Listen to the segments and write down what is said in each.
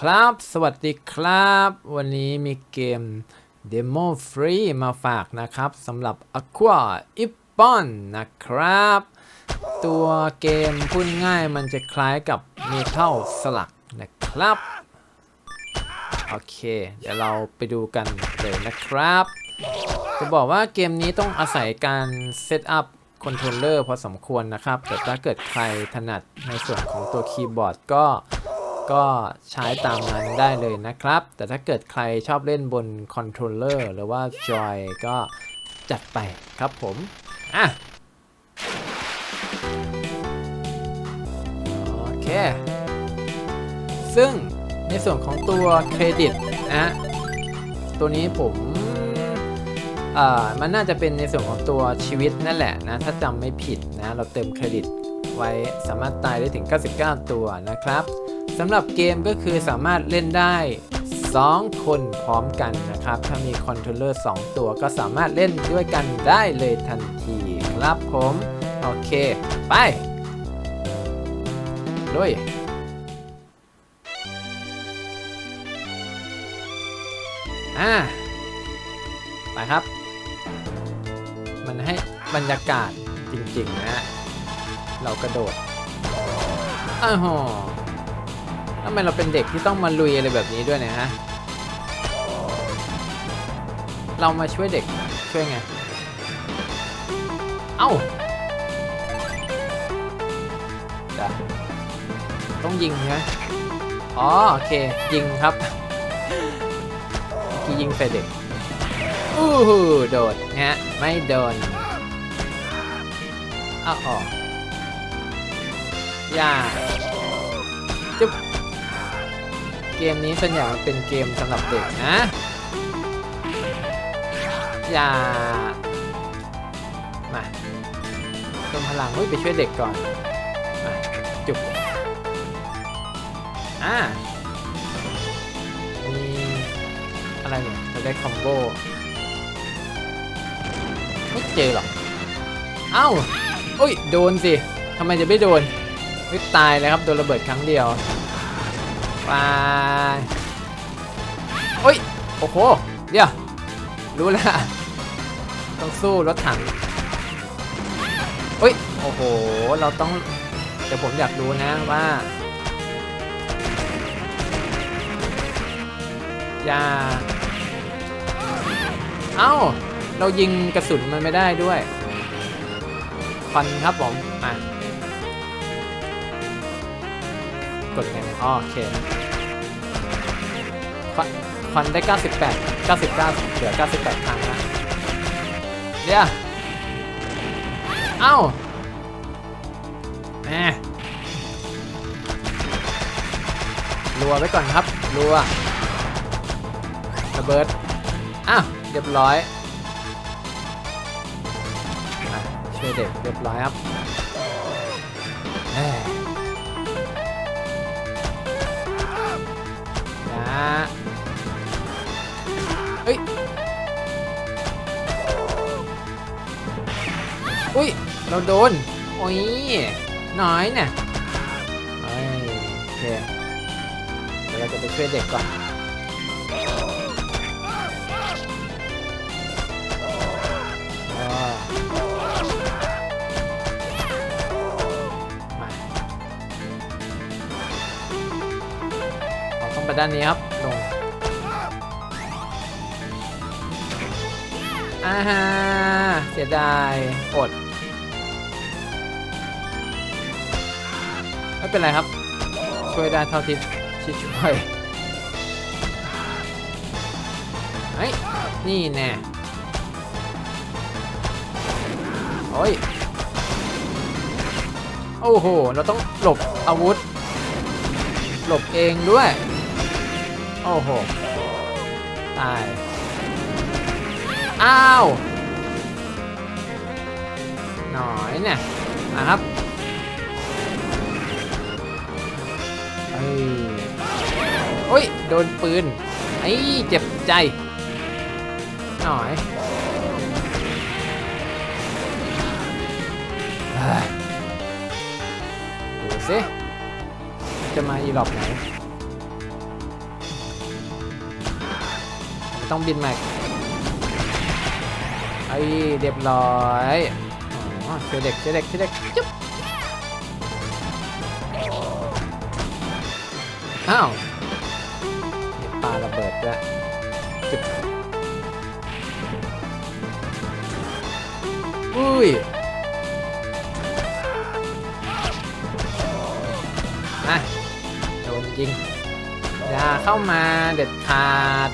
ครับ สวัสดีครับ วันนี้มีเกมเดโมฟรีมาฝากนะครับสำหรับ Aqua i p p o n นะครับ ตัวเกมพูดง่ายมันจะคล้ายกับ Metal Slug นะครับ โอเค เดี๋ยวเราไปดูกันเลยนะครับ จะบอกว่าเกมนี้ต้องอาศัยการเซตอัพคอนโทรลเลอร์พอสมควรนะครับ แต่ถ้าเกิดใครถนัดในส่วนของตัวคีย์บอร์ดก็ ก็ใช้ตามนั้นได้เลยนะครับ แต่ถ้าเกิดใครชอบเล่นบนคอนโทรลเลอร์หรือว่าจอยก็จัดไปครับผมอะโอเค ซึ่งในส่วนของตัวเครดิตนะตัวนี้ผมอ่ามันน่าจะเป็นในส่วนของตัวชีวิตนั่นแหละนะ ถ้าจำไม่ผิดนะ เราเติมเครดิตไว้สามารถตายได้ถึง 99 ตัวนะครับ สำหรับเกมก็คือสามารถเล่นได้ 2 คนพร้อมกันนะครับ ถ้ามีคอนโทรลเลอร์ 2 ตัวก็สามารถเล่นด้วยกันได้เลยทันทีครับผม โอเค ไปลุยอ่าไปครับ มันให้บรรยากาศจริง ๆ นะ เรากระโดดอ้าวโห ทำไมเราเป็นเด็กที่ต้องมาลุยอะไรแบบนี้ด้วยเนี่ยฮะ เรามาช่วยเด็กช่วยไง เอ้าเดี๋ยวต้องยิงใช่ไหมอ๋อโอเค ยิงครับที่ยิงใส่เด็กอู้หูโดดฮะไม่โดนอ้าวอออย่าจุ๊บ เกมนี้ส่วนใหญ่มันเป็นเกมสำหรับเด็กนะ อย่า มาเติมพลังเฮ้ยไปช่วยเด็กก่อน มา จุ๊บอ่ามีอะไรเนี่ยเราได้คอมโบ ไม่เจอหรอกเอ้า อุ้ย โดนสิทำไมจะไม่โดนไม่ตายเลยครับ โดนระเบิดครั้งเดียว ไปอุ้ย โอ้โห เดี๋ยว รู้แล้วต้องสู้รถถังอุ้ย โอ้โห เราต้อง เดี๋ยวผมอยากรู้นะว่า อย่า เอ้า เรายิงกระสุนมันไม่ได้ด้วยควันครับผม อะ กดไงเนี่ยอ๋อโอเคควันควันได้ 98 99เหลือ98ครั้งนะเดี๋ยวเอ้าแหมรัวไว้ก่อนครับรัวระเบิดอ้าวเรียบร้อยช่วยเด็กเรียบร้อยครับ เราโดน โอ้ย น้อยเนี่ยโอเค เดี๋ยวเราจะไปช่วยเด็กก่อน มาเราต้องไปด้านนี้ครับลงอ่าฮะเสียดาย อด ไม่เป็นไรครับ ช่วยได้เท่าที่ที่ช่วยเฮ้นี่แน่โอ้ยโอ้โห เราต้องหลบอาวุธ หลบเองด้วย โอ้โห ตาย อ้าว หน่อยเนี่ยนะครับ อ้ย โดนปืน ไอ้เจ็บใจ หน่อยเฮ้ยดูสิจะมาอีหลอกไหน ต้องบินใหม่ไอ้เรียบร้อยอ๋อเชือเด็กเชือเด็กเชือเด็กจุ๊บอ้าว ปลาระเบิดด้วยจุ๊บอุ้ยอะโดนยิง อย่าเข้ามาเด็ดขาด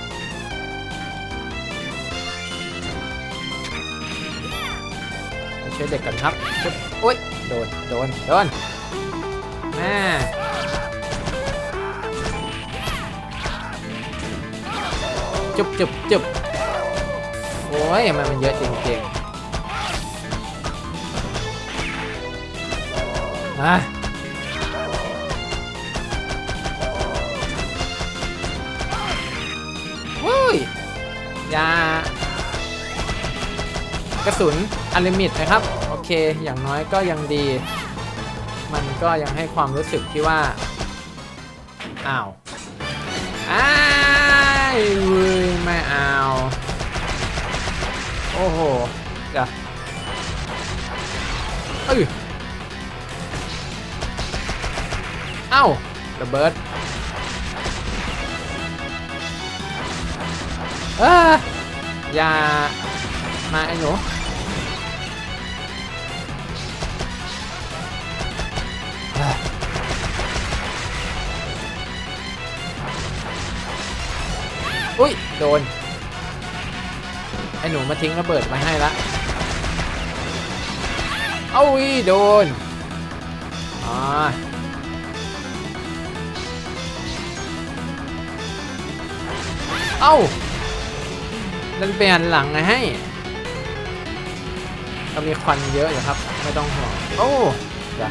ช่วยเด็กกันครับจุ๊บโอ๊ย โดน โดน โดนแม่ จุบจุบจุบโอ้ยมันมันเยอะจริงๆอะวุ้ยยากระสุนอลิมิตนะครับ โอเค อย่างน้อยก็ยังดี มันก็ยังให้ความรู้สึกที่ว่า อ้าว อ้า ไม่เอา โอ้โหจ้ะเอ้ยเอ้าระเบิดเอ้ออย่ามาไอ้หนู อุ้ย โดน ไอ้หนูมาทิ้งระเบิดมาให้ละเอาอีโดนอ่าเอ้าดันไปหันหลังไงให้ก็มีควันเยอะอยู่ครับ ไม่ต้องห่วง โอ้เดี๋ย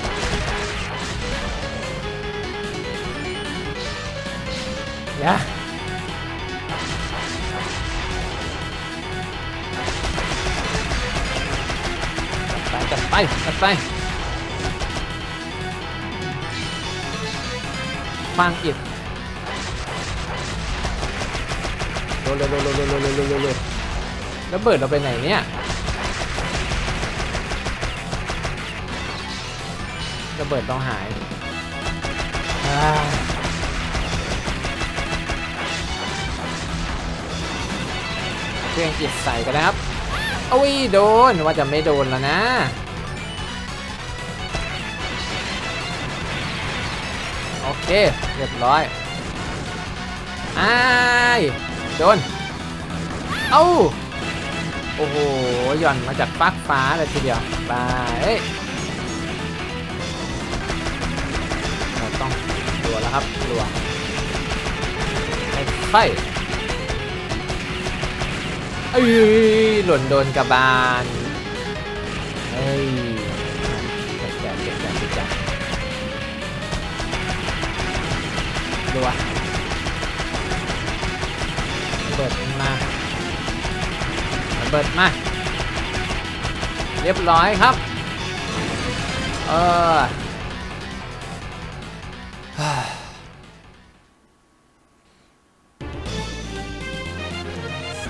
ว ไปจัดไปจัดไปฟังอิดเร็วเร็วเร็วเร็วเร็วเร็วเร็วเร็วเร็วแล้วเบิดเราไปไหนเนี่ยระเบิดต้องหายเครื่องจิตใส่กันนะครับ โอ้ยโดนว่าจะไม่โดนแล้วนะโอเคเรียบร้อยอ้ายโดนเอ้าโอ้โหหย่อนมาจากฟากฟ้าเลยทีเดียวบายเราต้องรัวแล้วครับรัวไอ้ไข่ เอ้ยหล่นโดนกระบาลเอ้ยเจ็บแก่เจ็บแก่เจ็บแก่รัวะเบิดมาเบิดมา เรียบร้อยครับ เออ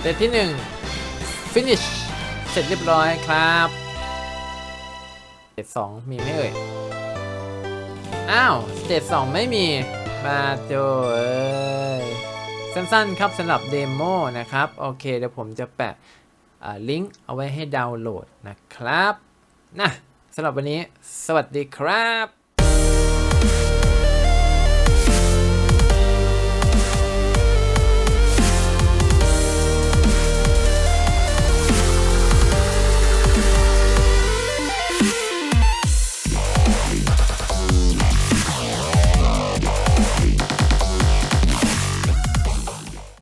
สเตจที่1 finish เสร็จเรียบร้อยครับสเตจ2มีไหมเอ่ย อ้าวสเตจ2ไม่มีมาโจเอ้ยสั้นๆครับสำหรับเดโมนะครับ โอเคเดี๋ยวผมจะแปะลิงก์เอาไว้ให้ดาวน์โหลดนะครับนะสำหรับวันนี้ สวัสดีครับ